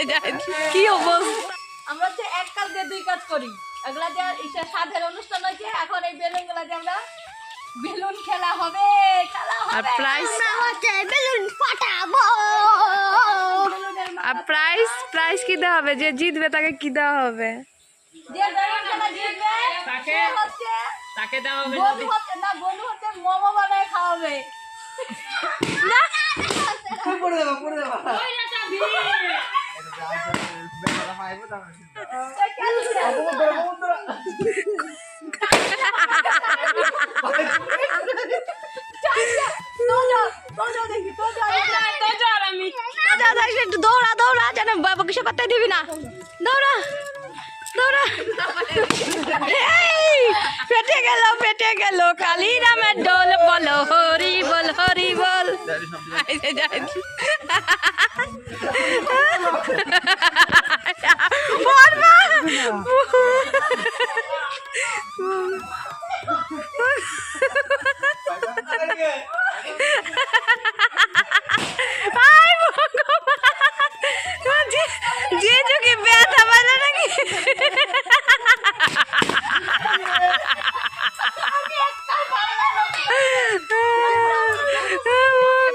কি অবস্থা। আমরা হচ্ছে এক কাজ দিয়ে দুই কাজ করি। এগুলা যে ইসে সাধের অনুষ্ঠান হয়েছে এখন এই বেলুনগুলা যে আমরা বেলুন খেলা হবে খেলা আর প্রাইস হচ্ছে বেলুন ফাটাবো। আর প্রাইস প্রাইস কি দেওয়া হবে? যে জিতবে তাকে কি দেওয়া হবে? যে বেলুন খেলা জিতবে তাকে- হচ্ছে তাকে দেওয়া হবে বনু হচ্ছে না বনু হচ্ছে মোমো বানায় খাওয়াবে। দাদা দাদা একটু দৌড়া দৌড়া যেন বাবা কিছু করতে দিবি না দৌড়া দৌড়া এই, পেটে গেল পেটে গেল কালী রামের ডোল বলো হরি বল হরি বল যে যে ব্যথা নাকি?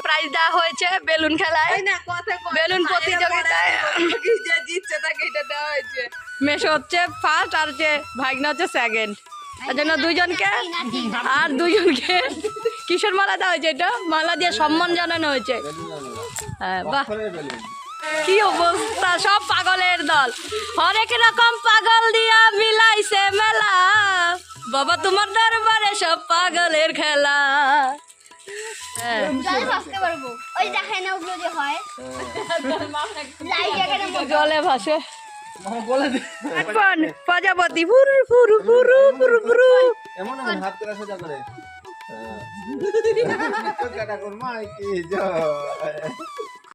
প্রাইজ দেওয়া হয়েছে বেলুন খেলায়। বেলুন প্রতিযোগিতায়। মেশো হচ্ছে ফার্স্ট আর হচ্ছে ভাগনা হচ্ছে সেকেন্ড তার জন্য দুইজনকে আর দুইজনকে কিশোর মালা দেওয়া হয়েছে এটা। মালা দিয়ে সম্মান জানানো হয়েছে। হ্যাঁ বাহ। কি অবস্থা সব পাগলের দল। অনেক রকম পাগল দিয়া মিলাইছে মেলা। বাবা তোমার দরবারে সব পাগলের খেলা। হ্যাঁ। জলে ভাসে। প্রজাপতি ফুরু ফুরু ফুরু ফুরু ফুরু এমন এমন হাত করে সোজা করে। হ্যাঁ। কাটা করমা কি জয়।